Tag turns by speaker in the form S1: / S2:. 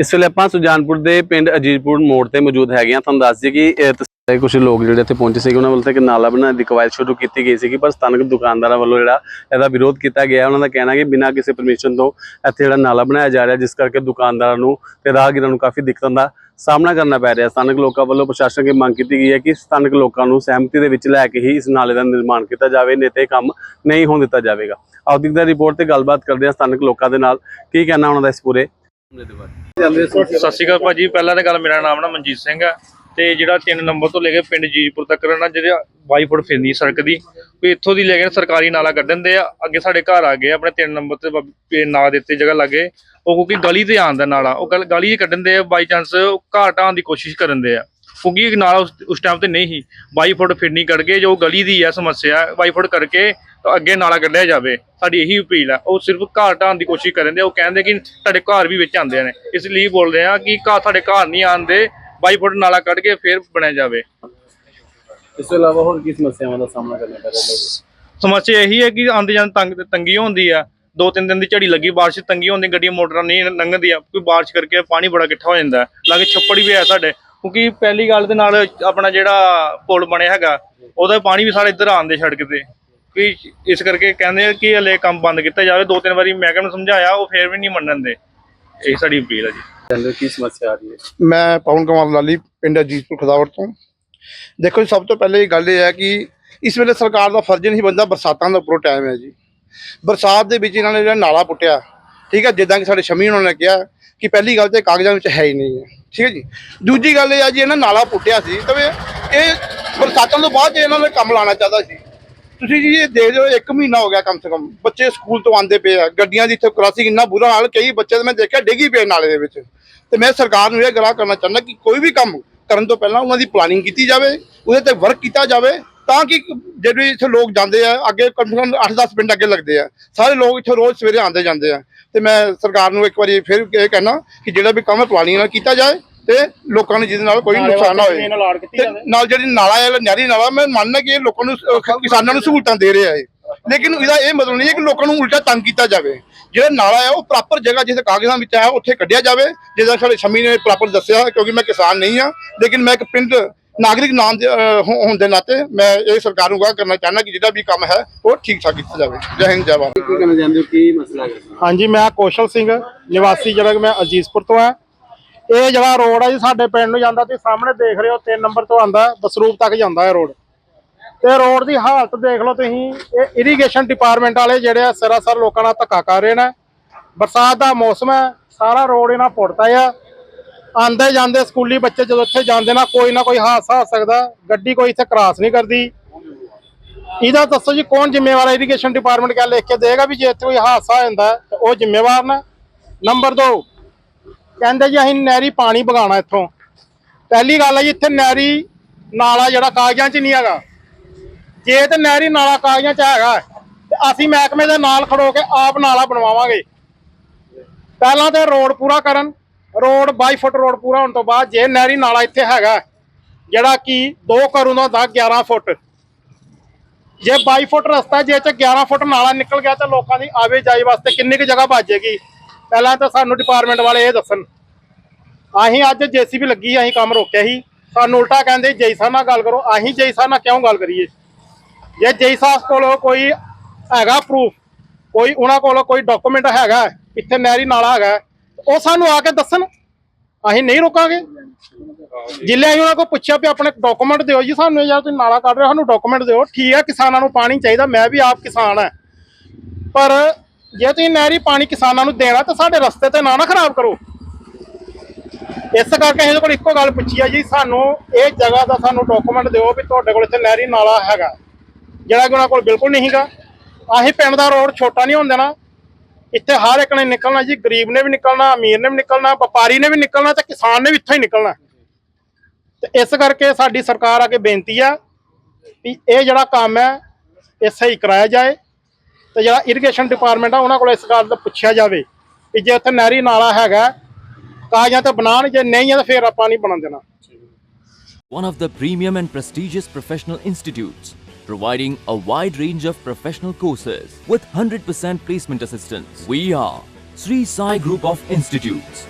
S1: ਇਸ ਵੇਲੇ ਆਪਾਂ ਸੁਜਾਨਪੁਰ ਦੇ ਪਿੰਡ ਅਜੀਤਪੁਰ ਮੋੜ ਤੇ ਮੌਜੂਦ ਹੈਗੇ ਆ ਤੁਹਾਨੂੰ ਦੱਸ ਦਈਏ ਕਿ ਇਹ ਕੁਝ ਲੋਕ ਜਿਹੜੇ ਇੱਥੇ ਪਹੁੰਚੇ ਸੀਗੇ, ਉਹਨਾਂ ਵੱਲੋਂ ਤਾਂ ਇੱਕ ਨਾਲਾ ਬਣਾਉਣ ਦੀ ਕਵਾਇਦ ਸ਼ੁਰੂ ਕੀਤੀ ਗਈ ਸੀਗੀ, ਪਰ ਸਥਾਨਕ ਦੁਕਾਨਦਾਰਾਂ ਵੱਲੋਂ ਜਿਹੜਾ ਇਹਦਾ ਵਿਰੋਧ ਕੀਤਾ ਗਿਆ। ਉਹਨਾਂ ਦਾ ਕਹਿਣਾ ਕਿ ਬਿਨਾਂ ਕਿਸੇ ਪਰਮਿਸ਼ਨ ਤੋਂ ਇੱਥੇ ਜਿਹੜਾ ਨਾਲਾ ਬਣਾਇਆ ਜਾ ਰਿਹਾ, ਜਿਸ ਕਰਕੇ ਦੁਕਾਨਦਾਰਾਂ ਨੂੰ ਤੇ ਰਾਹਗੀਰਾਂ ਨੂੰ ਕਾਫੀ ਦਿੱਕਤਾਂ ਦਾ ਸਾਹਮਣਾ ਕਰਨਾ ਪੈ ਰਿਹਾ। ਸਥਾਨਕ ਲੋਕਾਂ ਵੱਲੋਂ ਪ੍ਰਸ਼ਾਸਨ ਅੱਗੇ ਮੰਗ ਕੀਤੀ ਗਈ ਹੈ ਕਿ ਸਥਾਨਕ ਲੋਕਾਂ ਨੂੰ ਸਹਿਮਤੀ ਦੇ ਵਿੱਚ ਲੈ ਕੇ ਹੀ ਇਸ ਨਾਲੇ ਦਾ ਨਿਰਮਾਣ ਕੀਤਾ ਜਾਵੇ, ਨਹੀਂ ਤੇ ਇਹ ਕੰਮ ਨਹੀਂ ਹੋਣ ਦਿੱਤਾ ਜਾਵੇਗਾ। ਆਉਦੀ ਦਾ ਰਿਪੋਰਟ ਤੇ ਗੱਲਬਾਤ ਕਰਦੇ ਹਾਂ ਸਥਾਨਕ ਲੋਕਾਂ ਦੇ ਨਾਲ। ਕੀ ਕਹਿਣਾ ਉਹਨਾਂ ਦਾ ਇਸ ਪੂਰੇ
S2: ਸਤਿ ਸ਼੍ਰੀ ਅਕਾਲ ਭਾਜੀ। ਪਹਿਲਾਂ ਤਾਂ ਗੱਲ, ਮੇਰਾ ਨਾਮ ਨਾ ਮਨਜੀਤ ਸਿੰਘ ਹੈ ਤੇ ਜਿਹੜਾ 3 ਨੰਬਰ ਤੋਂ ਲੈ ਕੇ ਪਿੰਡ ਜੀਜਪੁਰ ਤੱਕ ਨਾ ਜਿਹੜੇ 22 ਫੁੱਟ ਫਿਰਨੀ ਸੜਕ ਦੀ ਕੋਈ ਇੱਥੋਂ ਦੀ ਲੈ ਕੇ ਸਰਕਾਰੀ ਨਾਲਾ ਕੱਢਣ ਦੇ ਆ। ਅੱਗੇ ਸਾਡੇ ਘਰ ਆ ਗਏ ਆਪਣੇ 3 ਨੰਬਰ ਤੇ ਨਾ ਪੇ- ਨਾਂ ਦਿੱਤੇ ਜਗ੍ਹਾ ਲੱਗੇ। ਉਹ ਕਿਉਂਕਿ ਗਲੀ ਤੇ ਆਉਂਦਾ ਨਾਲਾ, ਉਹ ਗਲ- ਗਲੀ 'ਚ ਕੱਢਣ ਦੇ ਆ ਬਾਈ ਚਾਂਸ ਘਾਟ ਆਉਣ ਦੀ ਕੋਸ਼ਿਸ਼ ਕਰਨ ਦੇ ਆ। ਕਿਉਂਕਿ ਨਾਲਾ ਉਸ- ਟਾਈਮ ਤੇ ਨਹੀਂ ਸੀ। 22 ਫੁੱਟ ਫਿਰਨੀ ਕੱਢ ਕੇ ਜੋ ਗਲੀ ਦੀ ਆ ਸਮੱਸਿਆ 22 ਫੁੱਟ ਕਰਕੇ ਅੱਗੇ ਨਾਲਾ ਕੱਢਿਆ ਜਾਵੇ। ਸਾਡੀ ਇਹੀ ਅਪੀਲ ਹੈ ਉਹ ਸਿਰਫ ਘਰ ਢਾਣ ਦੀ ਕੋਸ਼ਿਸ਼ ਕਰਨ ਦੇ। ਉਹ ਕਹਿੰਦੇ ਕਿ ਤੁਹਾਡੇ ਘਰ ਵੀ ਵਿੱਚ ਆਉਂਦੇ ਨੇ। ਇਸ ਲਈ ਬੋਲਦੇ ਆ ਕਿ ਘਰ ਤੁਹਾਡੇ ਘਰ ਨਹੀਂ ਆਉਂਦੇ 22 ਫੁੱਟ ਨਾਲਾ ਕੱਢ ਕੇ ਫਿਰ ਬਣਿਆ ਜਾਵੇ।
S1: ਇਸ ਤੋਂ ਇਲਾਵਾ ਹੋਰ ਕੀ ਸਮੱਸਿਆਵਾਂ ਦਾ ਸਾਹਮਣਾ ਕਰਨਾ ਪੈ ਰਿਹਾ ਲੋਕਾਂ
S2: ਸਮੱਸਿਆ ਇਹੀ ਹੈ ਕਿ ਆਉਂਦੇ ਜਾਂਦੇ ਤੰਗ ਤੰਗੀ ਹੁੰਦੀ ਆ। ਦੋ ਤਿੰਨ ਦਿਨ ਦੀ ਝੜੀ ਲੱਗੀ ਬਾਰਿਸ਼ ਤੰਗੀ ਹੁੰਦੀ ਗੱਡੀਆਂ ਮੋਟਰਾਂ ਨਹੀਂ ਲੰਘਦੀਆਂ। ਕੋਈ ਬਾਰਿਸ਼ ਕਰਕੇ ਪਾਣੀ ਬੜਾ ਇਕੱਠਾ ਹੋ ਜਾਂਦਾ। ਲਾਗੇ ਛੱਪੜ ਵੀ ਹੈ ਸਾਡੇ। ਕਿਉਂਕਿ ਪਹਿਲੀ ਗੱਲ ਦੇ ਨਾਲ ਆਪਣਾ ਜਿਹੜਾ ਪੁਲ ਬਣਿਆ ਹੈਗਾ ਉਹਦਾ ਪਾਣੀ ਵੀ ਸਾਡੇ ਇੱਧਰ ਆਉਂਦੇ ਸੜਕ ਤੇ। ਕਿ ਇਸ ਕਰਕੇ ਕਹਿੰਦੇ ਆ ਕਿ ਹਲੇ ਕੰਮ ਬੰਦ ਕੀਤਾ ਜਾਵੇ। ਦੋ ਤਿੰਨ ਵਾਰੀ ਮੈਂ ਨੂੰ ਸਮਝਾਇਆ ਉਹ ਫੇਰ ਵੀ ਨਹੀਂ ਮੰਨਣ ਦੇ। ਇਹ ਸਾਡੀ ਅਪੀਲ ਹੈ ਜੀ।
S1: ਕਹਿੰਦੇ ਕੀ ਸਮੱਸਿਆ ਆ ਰਹੀ ਹੈ?
S3: ਮੈਂ ਪਵਨ ਕੁਮਾਰ ਲਾਲੀ ਪਿੰਡ ਅਜੀਤਪੁਰ ਖਦਾਵਰ ਤੋਂ। ਦੇਖੋ ਜੀ ਸਭ ਤੋਂ ਪਹਿਲੇ ਇਹ ਗੱਲ ਇਹ ਹੈ ਕਿ ਇਸ ਵੇਲੇ ਸਰਕਾਰ ਦਾ ਫਰਜ਼ ਨਹੀਂ ਬੰਦਾ ਬਰਸਾਤਾਂ ਦਾ ਉੱਪਰੋਂ ਟਾਈਮ ਹੈ ਜੀ। ਬਰਸਾਤ ਦੇ ਵਿੱਚ ਇਹਨਾਂ ਨੇ ਜਿਹੜਾ ਨਾਲਾ ਪੁੱਟਿਆ ਠੀਕ ਹੈ ਜਿੱਦਾਂ ਕਿ ਸਾਡੇ ਸ਼ਮੀ ਉਹਨਾਂ ਨੇ ਕਿਹਾ ਕਿ ਪਹਿਲੀ ਗੱਲ ਤੇ ਕਾਗਜ਼ਾਂ ਵਿੱਚ ਹੈ ਹੀ ਨਹੀਂ ਹੈ ਠੀਕ ਹੈ ਜੀ। ਦੂਜੀ ਗੱਲ ਇਹ ਹੈ ਜੀ ਇਹਨਾਂ ਨਾਲਾ ਪੁੱਟਿਆ ਸੀ ਤਾਂ ਇਹ ਬਰਸਾਤਾਂ ਤੋਂ ਬਾਅਦ ਇਹਨਾਂ ਨੇ ਕੰਮ ਲਾਉਣਾ ਚਾਹਦਾ ਸੀ। ਤੁਸੀਂ ਜੀ ਇਹ ਦੇਖ ਹੋ ਇੱਕ ਮਹੀਨਾ ਹੋ ਗਿਆ ਕਮ ਸੇ ਕਮ। ਬੱਚੇ ਸਕੂਲ ਤੋਂ ਆਉਂਦੇ ਪਏ ਆ। ਗੱਡੀਆਂ ਦੀ ਇੱਥੇ ਕ੍ਰਾਸਿੰਗ ਇੰਨਾ ਬੁਰਾ ਹਾਲ। ਕਈ ਬੱਚੇ ਤਾਂ ਮੈਂ ਦੇਖਿਆ ਡਿੱਗੀ ਪਏ ਨਾਲੇ ਦੇ ਵਿੱਚ। ਤੇ ਮੈਂ ਸਰਕਾਰ ਨੂੰ ਇਹ ਗਲਾ ਕਰਨਾ ਚਾਹੁੰਦਾ ਕਿ ਕੋਈ ਵੀ ਕੰਮ ਕਰਨ ਤੋਂ ਪਹਿਲਾਂ ਉਹਨਾਂ ਦੀ ਪਲਾਨਿੰਗ ਕੀਤੀ ਜਾਵੇ, ਉਹਦੇ ਤੇ ਵਰਕ ਕੀਤਾ ਜਾਵੇ, ਤਾਂ ਕਿ ਜਿਹੜੇ ਇੱਥੇ ਲੋਕ ਜਾਂਦੇ ਆ, ਅੱਗੇ ਕਮ ਸੇ ਕਮ 8-10 ਪਿੰਡ ਅੱਗੇ ਲੱਗਦੇ ਆ। ਸਾਰੇ ਲੋਕ ਇੱਥੇ ਰੋਜ਼ ਸਵੇਰੇ ਆਉਂਦੇ ਜਾਂਦੇ ਆ। ਤੇ ਮੈਂ ਸਰਕਾਰ ਨੂੰ ਇੱਕ ਵਾਰੀ ਫਿਰ ਇਹ ਕਹਿਣਾ ਕਿ ਜਿਹੜਾ ਵੀ ਕੰਮ ਪਲਾਨਿੰਗ ਨਾਲ ਕੀਤਾ ਜਾਏ। ਤੇ ਲੋਕਾਂ ਨੂੰ ਜਿਹਦੇ ਨਾਲ ਕੋਈ ਨੁਕਸਾਨ ਨਾ ਹੋਏ। ਤੇ ਨਾਲ ਜਿਹੜੀ ਨਾਲਾ ਹੈ ਨਹਿਰੀ ਨਾਲਾ ਮੈਂ ਮੰਨਦਾ ਕਿ ਇਹ ਲੋਕਾਂ ਨੂੰ ਅਹ, ਕਿਸਾਨਾਂ ਨੂੰ ਸਹੂਲਤਾਂ ਦੇ ਰਿਹਾ ਹੈ ਲੇਕਿਨ ਇਹਦਾ ਇਹ ਮਤਲਬ ਨਹੀਂ ਹੈ ਕਿ ਲੋਕਾਂ ਨੂੰ ਉਲਟਾ ਤੰਗ ਕੀਤਾ ਜਾਵੇ। ਜਿਹੜਾ ਨਾਲਾ ਹੈ ਉਹ ਪ੍ਰਾਪਰ ਜਗ੍ਹਾ ਜਿੱਥੇ ਕਾਗਜ਼ਾਂ ਵਿੱਚ ਹੈ ਉੱਥੇ ਕੱਢਿਆ ਜਾਵੇ। ਜਿਹਦਾ ਸਾਡੇ ਸ਼ਮੀ ਨੇ ਪ੍ਰਾਪਰ ਦੱਸਿਆ ਕਿਉਂਕਿ ਮੈਂ ਕਿਸਾਨ ਨਹੀਂ ਹਾਂ। ਲੇਕਿਨ ਮੈਂ ਇੱਕ ਪਿੰਡ ਨਾਗਰਿਕ ਨਾਮ ਦੇ ਅਹ, ਹੋ- ਹੋਣ ਦੇ ਨਾਤੇ ਮੈਂ ਇਹ ਸਰਕਾਰ ਨੂੰ ਗਾ ਕਰਨਾ ਚਾਹੁੰਦਾ ਕਿ ਜਿਹੜਾ ਵੀ ਕੰਮ ਹੈ ਉਹ ਠੀਕ ਠਾਕ ਕੀਤਾ ਜਾਵੇ। ਜੈ ਹਿੰਦ ਜੈ ਭਾਰਤ।
S1: ਕੀ ਕਹਿਣਾ ਚਾਹੁੰਦੇ ਹੋ? ਕੀ ਮਸਲਾ ਹੈ
S4: ਹਾਂਜੀ ਮੈਂ ਕੌਸ਼ਲ ਸਿੰਘ ਨਿਵਾਸੀ ਜਿਹੜਾ ਕਿ ਮੈਂ ਅਜੀਜ਼ਪੁਰ ਤੋਂ ਆ ਇਹ ਜਿਹੜਾ ਰੋਡ ਆ ਜੀ ਸਾਡੇ ਪਿੰਡ ਨੂੰ ਜਾਂਦਾ ਤੁਸੀਂ ਸਾਹਮਣੇ ਦੇਖ ਰਹੇ ਹੋ 3 ਨੰਬਰ ਤੋਂ ਆਂਦਾ ਬਸਰੂਪ ਤੱਕ ਜਾਂਦਾ ਹੈ ਰੋਡ। ਤੇ ਰੋਡ ਦੀ ਹਾਲਤ ਦੇਖ ਲਓ ਤੁਸੀਂ ਇਹ ਇਰੀਗੇਸ਼ਨ ਡਿਪਾਰਟਮੈਂਟ ਵਾਲੇ ਜਿਹੜੇ ਆ ਸਰਾਸਰ ਲੋਕਾਂ ਨਾਲ ਧੱਕਾ ਕਰ ਰਹੇ ਨੇ। ਬਰਸਾਤ ਦਾ ਮੌਸਮ ਹੈ ਸਾਰਾ ਰੋਡ ਇਹਨਾਂ ਪੁੱਟਦਾ ਆ। ਆਂਦੇ ਜਾਂਦੇ ਸਕੂਲੀ ਬੱਚੇ ਜਦੋਂ ਇੱਥੇ ਜਾਂਦੇ ਨਾ ਕੋਈ ਨਾ ਕੋਈ ਹਾਦਸਾ ਹੋ ਸਕਦਾ ਗੱਡੀ ਕੋਈ ਇੱਥੇ ਕ੍ਰਾਸ ਨਹੀਂ ਕਰਦੀ। ਇਹਦਾ ਦੱਸੋ ਜੀ ਕੌਣ ਜ਼ਿੰਮੇਵਾਰ ਹੈ? ਇਰੀਗੇਸ਼ਨ ਡਿਪਾਰਟਮੈਂਟ ਕਿਆ ਲਿਖ ਕੇ ਦੇਗਾ ਵੀ ਜੇ ਇੱਥੇ ਕੋਈ ਹਾਦਸਾ ਹੋ ਜਾਂਦਾ ਹੈ, ਉਹ ਜ਼ਿੰਮੇਵਾਰ ਨੇ। ਨੰਬਰ 2 ਕਹਿੰਦੇ ਜੀ ਅਸੀਂ ਨਹਿਰੀ ਪਾਣੀ ਭਗਾਉਣਾ ਇੱਥੋਂ। ਪਹਿਲੀ ਗੱਲ ਹੈ ਜੀ, ਇੱਥੇ ਨਹਿਰੀ ਨਾਲਾ ਜਿਹੜਾ ਕਾਗਜ਼ਾਂ 'ਚ ਨਹੀਂ ਹੈਗਾ। ਜੇ ਤੇ ਨਹਿਰੀ ਨਾਲਾ ਕਾਗਜ਼ਾਂ 'ਚ ਹੈਗਾ, ਤੇ ਅਸੀਂ ਮਹਿਕਮੇ ਦੇ ਨਾਲ ਖੜੋ ਕੇ ਆਪ ਨਾਲਾ ਬਣਵਾਵਾਂਗੇ। ਪਹਿਲਾਂ ਤੇ ਰੋਡ ਪੂਰਾ ਕਰਨ, ਰੋਡ 22 ਫੁੱਟ ਰੋਡ ਪੂਰਾ ਹੋਣ ਤੋਂ ਬਾਅਦ ਜੇ ਨਹਿਰੀ ਨਾਲਾ ਇੱਥੇ ਹੈਗਾ, ਜਿਹੜਾ ਕਿ 2 ਕਰੂੰ ਦਾ 11 ਫੁੱਟ। ਜੇ 22 ਫੁੱਟ ਰਸਤਾ ਜੇ ਚ 11 ਫੁੱਟ ਨਾਲਾ ਨਿਕਲ ਗਿਆ ਤਾਂ ਲੋਕਾਂ ਦੀ ਆਵੇ ਜਾਈ ਵਾਸਤੇ ਕਿੰਨੀ ਕੁ ਜਗ੍ਹਾ ਬਚ ਪਹਿਲਾਂ ਤਾਂ ਸਾਨੂੰ ਡਿਪਾਰਟਮੈਂਟ ਵਾਲੇ ਇਹ ਦੱਸਣ, ਅਸੀਂ ਅੱਜ ਜੀਸੀਬੀ ਲੱਗੀ ਅਸੀਂ ਕੰਮ ਰੋਕਿਆ ਸੀ। ਸਾਨੂੰ ਉਲਟਾ ਕਹਿੰਦੇ, ਜੈ ਸਾਹਿਬ ਨਾਲ ਗੱਲ ਕਰੋ, ਅਸੀਂ ਜੈ ਸਾਹਿਬ ਨਾਲ ਕਿਉਂ ਗੱਲ ਕਰੀਏ? ਜੇ ਜੈ ਸਾਹਿਬ ਕੋਲ ਕੋਈ ਹੈਗਾ ਪ੍ਰੂਫ ਕੋਈ ਉਹਨਾਂ ਕੋਲ ਕੋਈ ਡਾਕੂਮੈਂਟ ਹੈਗਾ, ਇੱਥੇ ਨਹਿਰੀ ਨਾਲਾ ਹੈਗਾ, ਉਹ ਸਾਨੂੰ ਆ ਕੇ ਦੱਸਣ, ਅਸੀਂ ਨਹੀਂ ਰੋਕਾਂਗੇ? ਜਿੱਲੇ ਅਸੀਂ ਉਹਨਾਂ ਕੋਲ ਪੁੱਛਿਆ ਵੀ ਆਪਣੇ ਡਾਕੂਮੈਂਟ ਦਿਓ ਜੀ ਸਾਨੂੰ, ਯਾਰ ਤੁਸੀਂ ਨਾਲਾ ਕੱਢ ਰਹੇ ਹੋ, ਸਾਨੂੰ ਡਾਕੂਮੈਂਟ ਦਿਓ। ਠੀਕ ਹੈ, ਕਿਸਾਨਾਂ ਨੂੰ ਪਾਣੀ ਚਾਹੀਦਾ, ਮੈਂ ਵੀ ਆਪ ਕਿਸਾਨ ਹਾਂ। ਪਰ ਜੇ ਤੁਸੀਂ ਨਹਿਰੀ ਪਾਣੀ ਕਿਸਾਨਾਂ ਨੂੰ ਦੇਣਾ ਤਾਂ ਸਾਡੇ ਰਸਤੇ ਤੇ ਨਾ ਨਾ ਖਰਾਬ ਕਰੋ। ਇਸ ਕਰਕੇ ਅਸੀਂ ਇਹਦੇ ਕੋਲ ਇੱਕੋ ਗੱਲ ਪੁੱਛੀ ਆ ਜੀ, ਸਾਨੂੰ ਇਹ ਜਗ੍ਹਾ ਦਾ ਸਾਨੂੰ ਡਾਕੂਮੈਂਟ ਦਿਓ ਵੀ ਤੁਹਾਡੇ ਕੋਲ ਇੱਥੇ ਨਹਿਰੀ ਨਾਲਾ ਹੈਗਾ। ਜਿਹੜਾ ਕਿ ਉਹਨਾਂ ਕੋਲ ਬਿਲਕੁਲ ਨਹੀਂ ਹੈਗਾ ਆਹੀ ਪਿੰਡ ਦਾ ਰੋਡ ਛੋਟਾ ਨਹੀਂ ਹੁੰਦਾ ਨਾ ਇੱਥੇ ਹਰ ਇੱਕ ਨੇ ਨਿਕਲਣਾ ਜੀ, ਗਰੀਬ ਨੇ ਵੀ ਨਿਕਲਣਾ, ਅਮੀਰ ਨੇ ਵੀ ਨਿਕਲਣਾ, ਵਪਾਰੀ ਨੇ ਵੀ ਨਿਕਲਣਾ ਤੇ ਕਿਸਾਨ ਨੇ ਵੀ ਇੱਥੋਂ ਹੀ ਨਿਕਲਣਾ। ਤੇ ਇਸ ਕਰਕੇ ਸਾਡੀ ਸਰਕਾਰ ਅੱਗੇ ਬੇਨਤੀ ਆ ਵੀ ਇਹ ਜਿਹੜਾ ਕੰਮ ਹੈ, ਇਹ ਸਹੀ ਕਰਾਇਆ ਜਾਏ। ਤੇ ਜਿਹੜਾ ਇਰੀਗੇਸ਼ਨ ਡਿਪਾਰਟਮੈਂਟ ਆ ਉਹਨਾਂ ਕੋਲ ਇਸ ਗੱਲ ਦਾ ਪੁੱਛਿਆ ਜਾਵੇ ਵੀ ਜੇ ਉੱਥੇ ਨਹਿਰੀ ਨਾਲਾ ਹੈਗਾ ਕਾਗਜ਼ਾਂ ਤੇ ਬਣਾਉਣ ਜੇ ਨਹੀਂ ਹੈ ਤਾਂ ਫਿਰ ਆਪਾਂ ਨਹੀਂ ਬਣਨ ਦੇਣਾ
S5: one of the premium and prestigious professional institutes, providing a wide range of professional courses with 100% placement assistance. We are Sri Sai Group of Institutes.